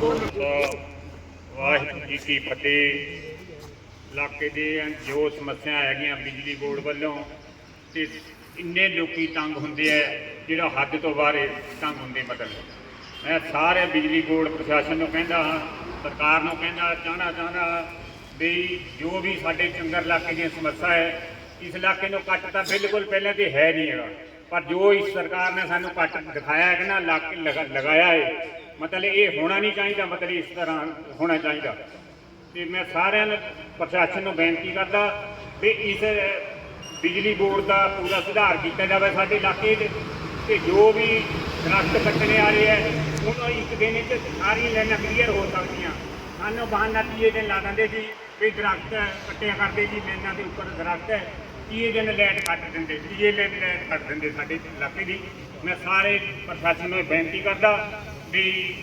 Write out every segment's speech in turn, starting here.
ਖਾਲਸਾ ਵਾਹਿਗੁਰੂ ਜੀ ਕੀ ਫਤਿਹ। ਇਲਾਕੇ ਦੇ ਜੋ ਸਮੱਸਿਆ ਹੈਗੀਆਂ ਬਿਜਲੀ ਬੋਰਡ ਵੱਲੋਂ ਤੇ ਇੰਨੇ ਲੋਕੀ ਤੰਗ ਹੁੰਦੇ ਆ, ਜਿਹੜਾ ਹੱਦ ਤੋਂ ਬਾਹਰ ਤੰਗ ਹੁੰਦੇ ਮਤਲਬ। ਮੈਂ ਸਾਰੇ ਬਿਜਲੀ ਬੋਰਡ ਪ੍ਰਸ਼ਾਸਨ ਨੂੰ ਕਹਿੰਦਾ ਹਾਂ, ਸਰਕਾਰ ਨੂੰ ਕਹਿੰਦਾ ਚਾਹਣਾ ਚਾਹਣਾ ਵੀ ਜੋ ਵੀ ਸਾਡੇ ਚੰਗਰ ਇਲਾਕੇ ਦੀਆਂ ਸਮੱਸਿਆ ਹੈ, ਇਸ ਇਲਾਕੇ ਨੂੰ ਕੱਟ ਤਾਂ ਬਿਲਕੁਲ ਪਹਿਲਾਂ ਤੇ ਹੈ ਨਹੀਂ ਹੈਗਾ। ਪਰ ਜੋ ਇਸ ਸਰਕਾਰ ਨੇ ਸਾਨੂੰ ਕੱਟ ਦਿਖਾਇਆ ਹੈ ਕਿ ਨਾ, ਇਲਾਕੇ ਲਗਾ- ਲਗਾਇਆ ਹੈ ਮਤਲਬ ਇਹ ਹੋਣਾ ਨਹੀਂ ਚਾਹੀਦਾ, ਮਤਲਬ ਇਸ ਤਰ੍ਹਾਂ ਹੋਣਾ ਚਾਹੀਦਾ। ਤੇ ਮੈਂ ਸਾਰਿਆਂ ਨੂੰ ਪ੍ਰਸ਼ਾਸਨ ਨੂੰ ਬੇਨਤੀ ਕਰਦਾ ਵੀ ਇਸ ਬਿਜਲੀ ਬੋਰਡ ਦਾ ਪੂਰਾ ਸੁਧਾਰ ਕੀਤਾ ਜਾਵੇ ਸਾਡੇ ਇਲਾਕੇ 'ਚ ਤੇ ਜੋ ਵੀ ਦਰਖਤ ਕੱਟਣੇ ਵਾਲੇ ਹੈ ਉਹਨਾਂ ਇੱਕ ਦਿਨ ਵਿੱਚ ਸਾਰੀਆਂ ਲਾਈਨਾਂ ਕਲੀਅਰ ਹੋ ਸਕਦੀਆਂ। ਸਾਨੂੰ ਬਹਾਨਾ ਤੀਏ ਦਿਨ ਲਾ ਦਿੰਦੇ ਸੀ ਵੀ ਦਰਖਤ ਕੱਟਿਆ ਕਰਦੇ ਜੀ ਲਾਈਨਾਂ ਦੇ ਉੱਪਰ ਦਰਖਤ ਹੈ। ਤੀਏ ਦਿਨ ਲਾਈਟ ਕੱਟ ਦਿੰਦੇ ਤੀਏ ਦਿਨ ਲਾਈਟ ਕੱਟ ਦਿੰਦੇ ਸਾਡੇ ਇਲਾਕੇ ਦੀ। ਮੈਂ ਸਾਰੇ ਪ੍ਰਸ਼ਾਸਨ ਨੂੰ ਇਹ ਬੇਨਤੀ ਕਰਦਾ ਵੀ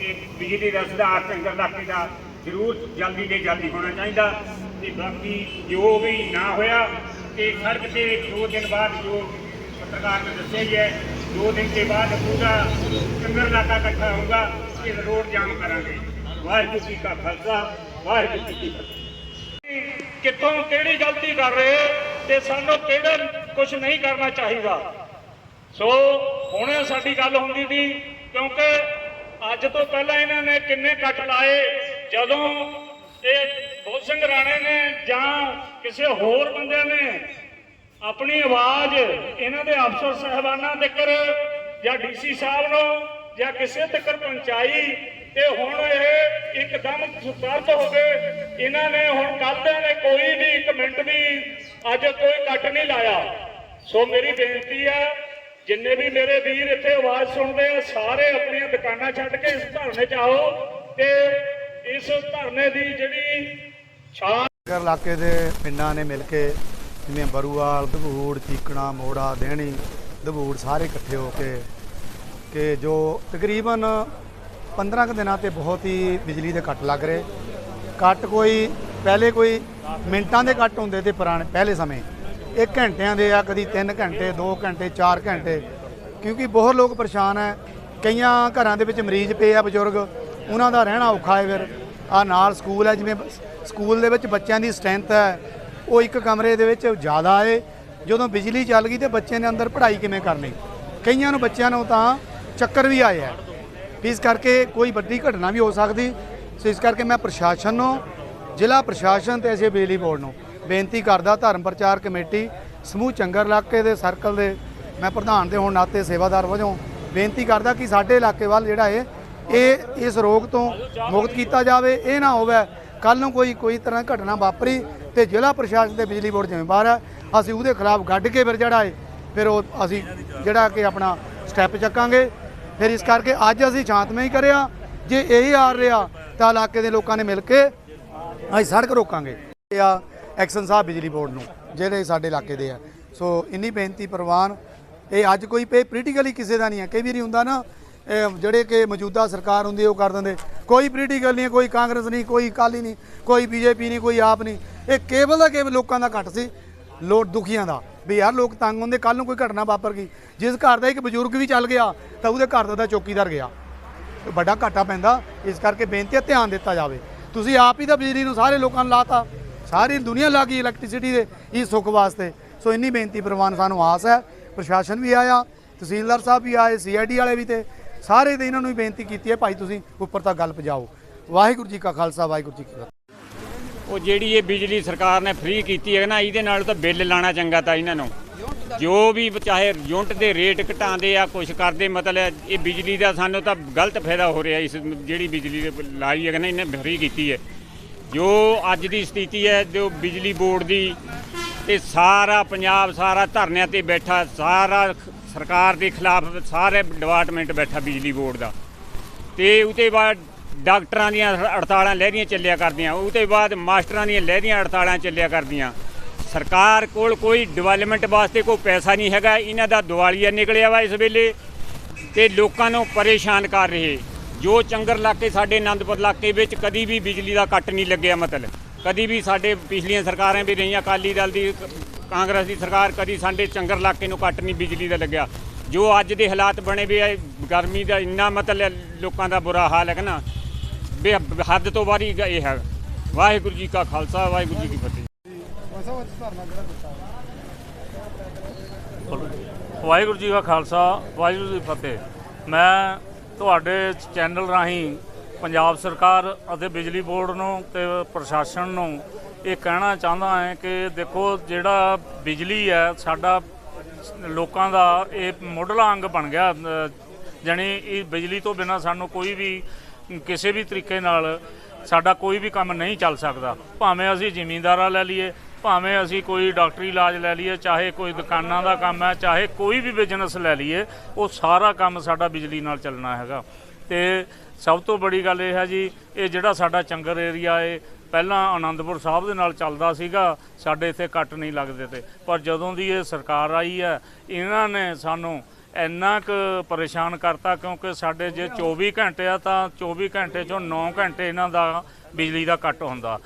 ਇਹ ਬਿਜਲੀ ਦਾ ਸੁਧਾਰ ਚੰਗਰ ਇਲਾਕੇ ਦਾ ਜ਼ਰੂਰ ਜਲਦੀ ਤੇ ਜਲਦੀ ਹੋਣਾ ਚਾਹੀਦਾ ਤੇ ਬਾਕੀ ਜੋ ਵੀ ਨਾ ਹੋਇਆ, ਤੇ ਸੜਕ ਤੇ ਦੋ ਦਿਨ ਬਾਅਦ ਜੋ ਪੱਤਰਕਾਰ ਨੇ ਦੱਸਿਆ ਹੀ ਹੈ, ਦੋ ਦਿਨ ਦੇ ਬਾਅਦ ਪੂਰਾ ਚੰਗਰ ਇਲਾਕਾ ਇਕੱਠਾ ਹੋਊਗਾ, ਤੇ ਰੋਡ ਜਾਮ ਕਰਾਂਗੇ। ਵਾਹਿਗੁਰੂ ਜੀ ਕਾ ਖਾਲਸਾ, ਵਾਹਿਗੁਰੂ ਜੀ ਕੀ ਫਤਿਹ। ਕਿੱਥੋਂ ਕਿਹੜੀ ਗਲਤੀ ਕਰ ਰਹੇ ਤੇ ਸਾਨੂੰ ਕਿਹੜਾ ਕੁਝ ਨਹੀਂ ਕਰਨਾ ਚਾਹੀਦਾ? ਸੋ ਹੁਣੇ ਸਾਡੀ ਗੱਲ ਹੁੰਦੀ ਸੀ ਕਿਉਂਕਿ ਅੱਜ ਤੋਂ ਪਹਿਲਾਂ ਇਹਨਾਂ ਨੇ ਕਿੰਨੇ ਕੱਟ ਲਾਏ? ਜਦੋਂ ਇਹ ਬਹੁਤ ਸਿੰਘ ਰਾਣੇ ਨੇ ਜਾਂ ਕਿਸੇ ਹੋਰ ਬੰਦੇ ਨੇ ਆਪਣੀ ਆਵਾਜ਼ ਇਹਨਾਂ ਦੇ ਅਫਸਰ ਸਹਿਬਾਨਾਂ ਤੱਕ ਜਾਂ ਡੀਸੀ ਸਾਹਿਬ ਨੂੰ ਜਾਂ ਕਿਸੇ ਤੱਕ ਪਹੁੰਚਾਈ ਤੇ ਹੁਣ ਇਹ ਇੱਕਦਮ ਸੁਤਰਤ ਹੋ ਗਏ। ਇਹਨਾਂ ਨੇ ਹੁਣ ਕੱਲ੍ਹ ਨੇ ਕੋਈ ਵੀ ਇੱਕ ਮਿੰਟ ਵੀ ਅੱਜ ਕੋਈ ਕੱਟ ਨਹੀਂ ਲਾਇਆ। ਸੋ ਮੇਰੀ ਬੇਨਤੀ ਹੈ ਜਿੰਨੇ ਵੀ ਮੇਰੇ ਵੀਰ ਇੱਥੇ ਆਵਾਜ਼ ਸੁਣਦੇ ਆ, ਸਾਰੇ ਆਪਣੀਆਂ ਦੁਕਾਨਾਂ ਛੱਡ ਕੇ ਇਸ ਧਰਨੇ 'ਚ ਆਓ ਤੇ ਇਸ ਧਰਨੇ ਦੀ ਜਿਹੜੀ ਛਾਂ ਇਲਾਕੇ ਦੇ ਪਿੰਡਾਂ ਨੇ ਮਿਲ ਕੇ ਜਿਵੇਂ ਬਰੂਵਾਲ, ਦਬੂੜ, ਚੀਕਣਾ, ਮੋੜਾ, ਦੇਣੀ, ਦਬੂੜ ਸਾਰੇ ਇਕੱਠੇ ਹੋ ਕੇ ਕਿ ਜੋ ਤਕਰੀਬਨ 15 ਕੁ ਦਿਨਾਂ ਤੇ ਬਹੁਤ ਹੀ ਬਿਜਲੀ ਦੇ ਕੱਟ ਲੱਗ ਰਹੇ। ਕੱਟ ਕੋਈ, ਪਹਿਲੇ ਕੋਈ ਮਿੰਟਾਂ ਦੇ ਕੱਟ ਹੁੰਦੇ ਤੇ ਪੁਰਾਣੇ ਪਹਿਲੇ ਸਮੇਂ। ਇਹ ਘੰਟਿਆਂ ਦੇ ਆ, ਕਦੀ 3 ਘੰਟੇ 2 ਘੰਟੇ 4 ਘੰਟੇ। ਕਿਉਂਕਿ ਬਹੁਤ ਲੋਕ ਪਰੇਸ਼ਾਨ ਹੈ ਕਈਆਂ ਘਰਾਂ ਦੇ ਵਿੱਚ ਮਰੀਜ਼ ਪਏ ਆ ਬਜ਼ੁਰਗ, ਉਹਨਾਂ ਦਾ ਰਹਿਣਾ ਔਖਾ ਹੈ ਫਿਰ। ਆ ਨਾਲ ਸਕੂਲ ਹੈ ਜਿਵੇਂ ਸਕੂਲ ਦੇ ਵਿੱਚ ਬੱਚਿਆਂ ਦੀ ਸਟਰੈਂਥ ਹੈ ਉਹ ਇੱਕ ਕਮਰੇ ਦੇ ਵਿੱਚ ਜ਼ਿਆਦਾ ਹੈ ਜਦੋਂ ਬਿਜਲੀ ਚੱਲ ਗਈ ਤੇ ਬੱਚਿਆਂ ਨੇ ਅੰਦਰ ਪੜ੍ਹਾਈ ਕਿਵੇਂ ਕਰਨੀ? ਕਈਆਂ ਨੂੰ ਬੱਚਿਆਂ ਨੂੰ ਤਾਂ ਚੱਕਰ ਵੀ ਆਇਆ ਇਸ ਕਰਕੇ ਕੋਈ ਵੱਡੀ ਘਟਨਾ ਵੀ ਹੋ ਸਕਦੀ। ਸੋ ਇਸ ਕਰਕੇ ਮੈਂ ਪ੍ਰਸ਼ਾਸਨ ਨੂੰ, ਜ਼ਿਲ੍ਹਾ ਪ੍ਰਸ਼ਾਸਨ ਤੇ ਅਸੀਂ ਬਿਜਲੀ ਬੋਰਡ ਨੂੰ ਬੇਨਤੀ ਕਰਦਾ ਧਰਮ ਪ੍ਰਚਾਰ ਕਮੇਟੀ ਸਮੂਹ ਚੰਗਰ ਇਲਾਕੇ ਦੇ ਸਰਕਲ ਦੇ ਮੈਂ ਪ੍ਰਧਾਨ ਦੇ ਹੋਣ ਨਾਤੇ ਸੇਵਾਦਾਰ ਵਜੋਂ ਬੇਨਤੀ ਕਰਦਾ ਕਿ ਸਾਡੇ ਇਲਾਕੇ ਵੱਲ ਜਿਹੜਾ ਹੈ ਇਹ, ਇਸ ਰੋਗ ਤੋਂ ਮੁਕਤ ਕੀਤਾ ਜਾਵੇ, ਇਹ ਨਾ ਹੋਵੇ ਕੱਲ ਨੂੰ ਕੋਈ ਕੋਈ ਤਰ੍ਹਾਂ ਦੀ ਘਟਨਾ ਵਾਪਰੀ ਤੇ ਜ਼ਿਲ੍ਹਾ ਪ੍ਰਸ਼ਾਸਨ ਤੇ ਬਿਜਲੀ ਬੋਰਡ ਜ਼ਿੰਮੇਵਾਰ ਹੈ ਅਸੀਂ ਉਹਦੇ ਖਿਲਾਫ ਗੱਡ ਕੇ ਫਿਰ ਜਿਹੜਾ ਹੈ ਫਿਰ ਉਹ ਅਸੀਂ ਜਿਹੜਾ ਕਿ ਆਪਣਾ ਸਟੈਪ ਚੱਕਾਂਗੇ। ਫਿਰ ਇਸ ਕਰਕੇ ਅੱਜ ਅਸੀਂ ਸ਼ਾਂਤਮਈ ਕਰਿਆ, ਜੇ ਇਹੀ ਆ ਰਿਹਾ ਤਾਂ ਇਲਾਕੇ ਦੇ ਲੋਕਾਂ ਨੇ ਮਿਲ ਕੇ ਅਸੀਂ ਸੜਕ ਰੋਕਾਂਗੇ। ਆ ਐਕਸ਼ਨ ਸਾਹਿਬ ਬਿਜਲੀ ਬੋਰਡ ਨੂੰ, ਜਿਹੜੇ ਸਾਡੇ ਇਲਾਕੇ ਦੇ ਆ। ਸੋ ਇੰਨੀ ਬੇਨਤੀ ਪ੍ਰਵਾਨ, ਇਹ ਅੱਜ ਕੋਈ ਪੇ ਪੋਲੀਟੀਕਲੀ ਕਿਸੇ ਦਾ ਨਹੀਂ ਹੈ ਕਈ ਵਾਰੀ ਹੁੰਦਾ ਨਾ ਜਿਹੜੇ ਕਿ ਮੌਜੂਦਾ ਸਰਕਾਰ ਹੁੰਦੀ ਉਹ ਕਰ ਦਿੰਦੇ। ਕੋਈ ਪੋਲੀਟੀਕਲ ਨਹੀਂ ਕੋਈ ਕਾਂਗਰਸ ਨਹੀਂ, ਕੋਈ ਅਕਾਲੀ ਨਹੀਂ, ਕੋਈ ਬੀਜੇਪੀ ਨਹੀਂ, ਕੋਈ ਆਪ ਨਹੀਂ। ਇਹ ਕੇਵਲ ਦਾ ਕੇਵਲ ਲੋਕਾਂ ਦਾ ਘੱਟ ਸੀ, ਲੋੜ ਦੁਖੀਆਂ ਦਾ। ਵੀ ਯਾਰ ਲੋਕ ਤੰਗ ਹੁੰਦੇ ਕੱਲ ਨੂੰ ਕੋਈ ਘਟਨਾ ਵਾਪਰ ਗਈ। ਜਿਸ ਘਰ ਦਾ ਇੱਕ ਬਜ਼ੁਰਗ ਵੀ ਚੱਲ ਗਿਆ, ਤਾਂ ਉਹਦੇ ਘਰ ਦਾ ਤਾਂ ਚੌਕੀਦਾਰ ਗਿਆ। ਵੱਡਾ ਘਾਟਾ ਪੈਂਦਾ, ਇਸ ਕਰਕੇ ਬੇਨਤੀ ਹੈ ਧਿਆਨ ਦਿੱਤਾ ਜਾਵੇ। ਤੁਸੀਂ ਆਪ ਹੀ ਤਾਂ ਬਿਜਲੀ ਨੂੰ ਸਾਰੇ ਲੋਕਾਂ ਨੂੰ ਲਾਤਾ। ਸਾਰੀ ਦੁਨੀਆ ਲਾ ਗਈ ਇਲੈਕਟ੍ਰਿਸਿਟੀ ਦੇ ਇਹ ਸੁੱਖ ਵਾਸਤੇ। ਸੋ ਇੰਨੀ ਬੇਨਤੀ ਪ੍ਰਵਾਨ ਸਾਨੂੰ ਆਸ ਹੈ, ਪ੍ਰਸ਼ਾਸਨ ਵੀ ਆਇਆ, ਤਹਿਸੀਲਦਾਰ ਸਾਹਿਬ ਵੀ ਆਏ ਸੀਆਈਡੀ ਵਾਲੇ ਵੀ ਤੇ ਸਾਰੇ ਦੇ ਇਹਨਾਂ ਨੂੰ ਵੀ ਬੇਨਤੀ ਕੀਤੀ ਹੈ, ਭਾਈ ਤੁਸੀਂ ਉੱਪਰ ਤੱਕ ਗੱਲ ਪਹੁੰਚਾਓ ਵਾਹਿਗੁਰੂ ਜੀ ਕਾ ਖਾਲਸਾ, ਵਾਹਿਗੁਰੂ ਜੀ ਕੀ ਫਤਿਹ। ਉਹ ਜਿਹੜੀ ਇਹ ਬਿਜਲੀ ਸਰਕਾਰ ਨੇ ਫ੍ਰੀ ਕੀਤੀ ਹੈ ਨਾ, ਇਹਦੇ ਨਾਲ ਤਾਂ ਬਿੱਲ ਲਾਣਾ ਚੰਗਾ ਤਾਂ ਇਹਨਾਂ ਨੂੰ। ਜੋ ਵੀ ਚਾਹੇ ਯੂਨਿਟ ਦੇ ਰੇਟ ਘਟਾਉਂਦੇ ਆ, ਕੁਛ ਕਰਦੇ, ਮਤਲਬ ਇਹ ਬਿਜਲੀ ਦਾ ਸਾਨੂੰ ਤਾਂ ਗਲਤ ਫਾਇਦਾ ਹੋ ਰਿਹਾ, ਇਸ ਜਿਹੜੀ ਬਿਜਲੀ ਦੇ ਲਾਈ ਹੈ ਨਾ ਇਹਨੇ ਫ੍ਰੀ ਕੀਤੀ ਹੈ। ਜੋ ਅੱਜ ਦੀ ਸਥਿਤੀ ਹੈ, ਜੋ ਬਿਜਲੀ ਬੋਰਡ ਦੀ, ਤੇ ਸਾਰਾ ਪੰਜਾਬ, ਸਾਰਾ ਧਰਨਿਆਂ ਤੇ ਬੈਠਾ, ਸਾਰਾ ਸਰਕਾਰ ਦੇ ਖਿਲਾਫ ਸਾਰੇ ਡਿਪਾਰਟਮੈਂਟ ਬੈਠਾ ਬਿਜਲੀ ਬੋਰਡ ਦਾ। ਤੇ ਉਤੇ ਬਾਅਦ ਡਾਕਟਰਾਂ ਦੀਆਂ ਹੜਤਾਲਾਂ ਲਹਿਰੀਆਂ ਚੱਲਿਆ ਕਰਦੀਆਂ ਉਤੇ ਬਾਅਦ ਮਾਸਟਰਾਂ ਦੀਆਂ ਲਹਿਰੀਆਂ ਹੜਤਾਲਾਂ ਚੱਲਿਆ ਕਰਦੀਆਂ। ਸਰਕਾਰ ਕੋਲ ਕੋਈ ਡਿਵੈਲਪਮੈਂਟ ਵਾਸਤੇ ਕੋਈ ਪੈਸਾ ਨਹੀਂ ਹੈਗਾ, ਇਹਨਾਂ ਦਾ ਦਿਵਾਲੀਆ ਨਿਕਲਿਆ ਵਾ ਇਸ ਵੇਲੇ, ਤੇ ਲੋਕਾਂ ਨੂੰ ਪਰੇਸ਼ਾਨ ਕਰ ਰਹੇ। ਜੋ ਚੰਗਰ ਇਲਾਕੇ ਸਾਡੇ ਆਨੰਦਪੁਰ ਇਲਾਕੇ ਵਿੱਚ ਕਦੀ ਵੀ ਬਿਜਲੀ ਦਾ ਕੱਟ ਨਹੀਂ ਲੱਗਿਆ ਮਤਲਬ। ਕਦੀ ਵੀ ਸਾਡੇ ਪਿਛਲੀਆਂ ਸਰਕਾਰਾਂ ਵੀ ਰਹੀਆਂ, ਅਕਾਲੀ ਦਲ ਦੀ, ਕਾਂਗਰਸ ਦੀ ਸਰਕਾਰ ਕਦੀ ਸਾਡੇ ਚੰਗਰ ਇਲਾਕੇ ਨੂੰ ਕੱਟ ਨਹੀਂ, ਬਿਜਲੀ ਦਾ ਲੱਗਿਆ। ਜੋ ਅੱਜ ਦੇ ਹਾਲਾਤ ਬਣੇ ਵੀ ਆ, ਗਰਮੀ ਦਾ ਇੰਨਾ ਮਤਲਬ ਲੋਕਾਂ ਦਾ ਬੁਰਾ ਹਾਲ ਹੈ ਨਾ। ਬੇ- ਹੱਦ ਤੋਂ ਬਾਹਰੀ ਗ- ਇਹ ਹੈ। ਵਾਹਿਗੁਰੂ ਜੀ ਕਾ ਖਾਲਸਾ, ਵਾਹਿਗੁਰੂ ਜੀ ਕੀ ਫਤਿਹ। ਵਾਹਿਗੁਰੂ ਜੀ ਕਾ ਖਾਲਸਾ, ਵਾਹਿਗੁਰੂ ਜੀ ਕੀ ਫਤਿਹ। ਮੈਂ ਤੁਹਾਡੇ ਚੈਨਲ ਰਾਹੀਂ ਪੰਜਾਬ ਸਰਕਾਰ ਅਤੇ ਬਿਜਲੀ ਬੋਰਡ ਨੂੰ ਤੇ ਪ੍ਰਸ਼ਾਸਨ ਨੂੰ ਇਹ ਕਹਿਣਾ ਚਾਹੁੰਦਾ ਹਾਂ ਕਿ ਦੇਖੋ ਜਿਹੜਾ ਬਿਜਲੀ ਹੈ ਸਾਡਾ ਲੋਕਾਂ ਦਾ ਇਹ ਮੁੱਢਲਾ ਅੰਗ ਬਣ ਗਿਆ। ਅ, ਜਾਣੀ ਇਹ ਬਿਜਲੀ ਤੋਂ ਬਿਨਾ ਸਾਨੂੰ ਕੋਈ ਵੀ ਕਿਸੇ ਵੀ ਤਰੀਕੇ ਨਾਲ ਸਾਡਾ ਕੋਈ ਵੀ ਕੰਮ ਨਹੀਂ ਚੱਲ ਸਕਦਾ। ਭਾਵੇਂ ਅਸੀਂ ਜ਼ਿਮੀਂਦਾਰਾ ਲੈ ਲਈਏ, ਭਾਵੇਂ ਅਸੀਂ ਕੋਈ ਡਾਕਟਰੀ ਇਲਾਜ ਲੈ ਲਈਏ, ਚਾਹੇ ਕੋਈ ਦੁਕਾਨਾਂ ਦਾ ਕੰਮ ਹੈ, ਚਾਹੇ ਕੋਈ ਵੀ ਬਿਜ਼ਨਸ ਲੈ ਲਈਏ, ਉਹ ਸਾਰਾ ਕੰਮ ਸਾਡਾ ਬਿਜਲੀ ਨਾਲ ਚੱਲਣਾ ਹੈਗਾ। ਤੇ ਸਭ ਤੋਂ ਬੜੀ ਗੱਲ ਇਹ ਹੈ ਜੀ, ਇਹ ਜਿਹੜਾ ਸਾਡਾ ਚੰਗਰ ਏਰੀਆ ਏ, ਪਹਿਲਾਂ ਆਨੰਦਪੁਰ ਸਾਹਿਬ ਦੇ ਨਾਲ ਚੱਲਦਾ ਸੀਗਾ, ਸਾਡੇ ਇੱਥੇ ਕੱਟ ਨਹੀਂ ਲੱਗਦੇ ਤੇ। ਪਰ ਜਦੋਂ ਦੀ ਇਹ ਸਰਕਾਰ ਆਈ ਹੈ, ਇਹਨਾਂ ਨੇ ਸਾਨੂੰ ਇੰਨਾ ਕੁ ਪਰੇਸ਼ਾਨ ਕਰਤਾ ਕਿਉਂਕਿ ਸਾਡੇ ਜੇ 24 ਘੰਟੇ ਆ ਤਾਂ 24 ਘੰਟੇ ਚੋਂ 9 ਘੰਟੇ ਇਹਨਾਂ ਦਾ ਬਿਜਲੀ ਦਾ ਕੱਟ ਹੁੰਦਾ।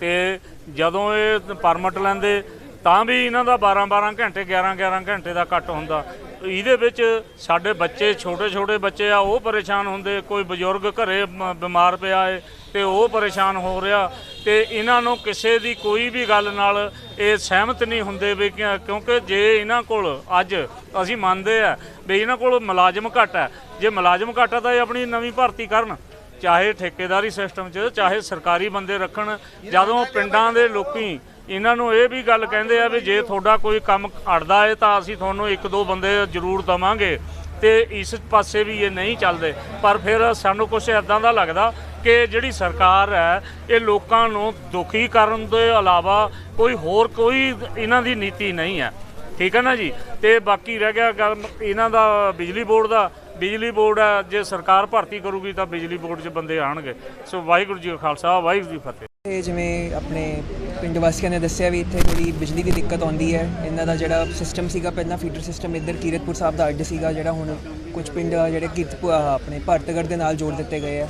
ਤੇ ਜਦੋਂ ਇਹ ਪਰਮਿਟ ਲੈਂਦੇ, ਤਾਂ ਵੀ ਇਹਨਾਂ ਦਾ 12 12 ਘੰਟੇ 11 11 ਘੰਟੇ ਦਾ ਕੱਟ ਹੁੰਦਾ। ਇਹਦੇ ਵਿੱਚ ਸਾਡੇ ਬੱਚੇ ਛੋਟੇ ਛੋਟੇ ਬੱਚੇ ਆ, ਉਹ ਪਰੇਸ਼ਾਨ ਹੁੰਦੇ। ਕੋਈ ਬਜ਼ੁਰਗ ਘਰੇ ਬਿਮਾਰ ਪਿਆ ਏ ਤੇ ਉਹ ਪਰੇਸ਼ਾਨ ਹੋ ਰਿਹਾ ਤੇ ਇਹਨਾਂ ਨੂੰ ਕਿਸੇ ਦੀ ਕੋਈ ਵੀ ਗੱਲ ਨਾਲ ਇਹ ਸਹਿਮਤ ਨਹੀਂ ਹੁੰਦੇ ਵੀ ਕਿ- ਕਿਉਂਕਿ ਜੇ ਇਹਨਾਂ ਕੋਲ ਅੱਜ ਅਸੀਂ ਮੰਨਦੇ ਆ ਵੀ ਇਹਨਾਂ ਕੋਲ ਮੁਲਾਜ਼ਮ ਘੱਟ ਹੈ, ਜੇ ਮੁਲਾਜ਼ਮ ਘੱਟ ਹੈ ਤਾਂ ਇਹ ਆਪਣੀ ਨਵੀਂ ਭਰਤੀ ਕਰਨ। ਚਾਹੇ ਠੇਕੇਦਾਰੀ ਸਿਸਟਮ 'ਚ, ਚਾਹੇ ਸਰਕਾਰੀ ਬੰਦੇ ਰੱਖਣ। ਜਦੋਂ ਪਿੰਡਾਂ ਦੇ ਲੋਕੀ ਇਹਨਾਂ ਨੂੰ ਇਹ ਵੀ ਗੱਲ ਕਹਿੰਦੇ ਆ ਵੀ ਜੇ ਤੁਹਾਡਾ ਕੋਈ ਕੰਮ ਅੜਦਾ ਏ ਤਾਂ ਅਸੀਂ ਤੁਹਾਨੂੰ ਇੱਕ ਦੋ ਬੰਦੇ ਜ਼ਰੂਰ ਦਵਾਂਗੇ ਤੇ ਇਸ ਪਾਸੇ ਵੀ ਇਹ ਨਹੀਂ ਚੱਲਦੇ। ਪਰ ਫਿਰ ਸਾਨੂੰ ਕੁਝ ਐਦਾਂ ਦਾ ਲੱਗਦਾ ਕਿ ਜਿਹੜੀ ਸਰਕਾਰ ਹੈ, ਇਹ ਲੋਕਾਂ ਨੂੰ ਦੁਖੀ ਕਰਨ ਦੇ ਇਲਾਵਾ ਕੋਈ ਹੋਰ ਕੋਈ ਇਹਨਾਂ ਦੀ ਨੀਤੀ ਨਹੀਂ ਹੈ। ਠੀਕ ਹੈ ਨਾ ਜੀ? ਤੇ ਬਾਕੀ ਰਹਿ ਗਿਆ ਗੱਲ ਇਹਨਾਂ ਦਾ ਬਿਜਲੀ ਬੋਰਡ ਦਾ। ਬਿਜਲੀ ਬੋਰਡ ਹੈ, ਜੇ ਸਰਕਾਰ ਭਰਤੀ ਕਰੂਗੀ ਤਾਂ ਬਿਜਲੀ ਬੋਰਡ 'ਚ ਬੰਦੇ ਆਣਗੇ। ਸੋ ਵਾਹਿਗੁਰੂ ਜੀ ਕਾ ਖਾਲਸਾ, ਵਾਹਿਗੁਰੂ ਜੀ ਫਤਿਹ। ਇਹ ਜਿਵੇਂ ਆਪਣੇ ਪਿੰਡ ਵਾਸੀਆਂ ਨੇ ਦੱਸਿਆ ਵੀ ਇੱਥੇ ਜਿਹੜੀ ਬਿਜਲੀ ਦੀ ਦਿੱਕਤ ਆਉਂਦੀ ਹੈ, ਇਹਨਾਂ ਦਾ ਜਿਹੜਾ ਸਿਸਟਮ ਸੀਗਾ, ਪਹਿਲਾਂ ਫੀਡਰ ਸਿਸਟਮ ਇੱਧਰ ਕੀਰਤਪੁਰ ਸਾਹਿਬ ਦਾ ਅੱਡ ਸੀਗਾ, ਜਿਹੜਾ ਹੁਣ ਕੁਝ ਪਿੰਡ ਜਿਹੜੇ ਕੀਰਤਪੁਰ ਆਪਣੇ ਭਰਤਗੜ੍ਹ ਦੇ ਨਾਲ ਜੋੜ ਦਿੱਤੇ ਗਏ ਆ।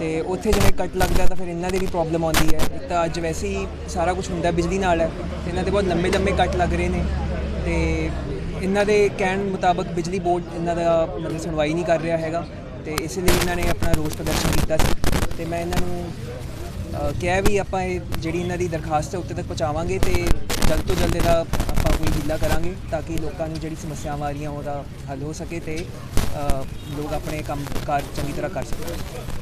ਤੇ ਉੱਥੇ ਜਿਵੇਂ ਕੱਟ ਲੱਗਦਾ ਤਾਂ ਫਿਰ ਇਹਨਾਂ ਦੀ ਵੀ ਪ੍ਰੋਬਲਮ ਆਉਂਦੀ ਹੈ। ਇੱਕ ਤਾਂ ਅੱਜ ਵੈਸੇ ਹੀ ਸਾਰਾ ਕੁਝ ਹੁੰਦਾ ਬਿਜਲੀ ਨਾਲ ਹੈ, ਤੇ ਇਹਨਾਂ ਦੇ ਬਹੁਤ ਲੰਮੇ ਲੰਮੇ ਕੱਟ ਲੱਗ ਰਹੇ ਨੇ। ਤੇ ਇਹਨਾਂ ਦੇ ਕਹਿਣ ਮੁਤਾਬਕ ਬਿਜਲੀ ਬੋਰਡ ਇਹਨਾਂ ਦਾ ਮਤਲਬ ਸੁਣਵਾਈ ਨਹੀਂ ਕਰ ਰਿਹਾ ਹੈਗਾ, ਤੇ ਇਸ ਲਈ ਇਹਨਾਂ ਨੇ ਆਪਣਾ ਰੋਸ ਪ੍ਰਦਰਸ਼ਨ ਕੀਤਾ ਸੀ। ਤੇ ਮੈਂ ਇਹਨਾਂ ਨੂੰ ਕਿਹਾ ਵੀ ਆਪਾਂ ਇਹ ਜਿਹੜੀ ਇਹਨਾਂ ਦੀ ਦਰਖਾਸਤ ਹੈ ਉੱਤੇ ਤੱਕ ਪਹੁੰਚਾਵਾਂਗੇ ਤੇ ਜਲਦ ਤੋਂ ਜਲਦ ਇਹਦਾ ਆਪਾਂ ਕੋਈ ਹੀਲਾ ਕਰਾਂਗੇ ਤਾਂ ਕਿ ਲੋਕਾਂ ਨੂੰ ਜਿਹੜੀ ਸਮੱਸਿਆਵਾਂ ਆ ਰਹੀਆਂ ਉਹਦਾ ਹੱਲ ਹੋ ਸਕੇ ਤੇ ਲੋਕ ਆਪਣੇ ਕੰਮ ਕਾਰ ਚੰਗੀ ਤਰ੍ਹਾਂ ਕਰ ਸਕਣ।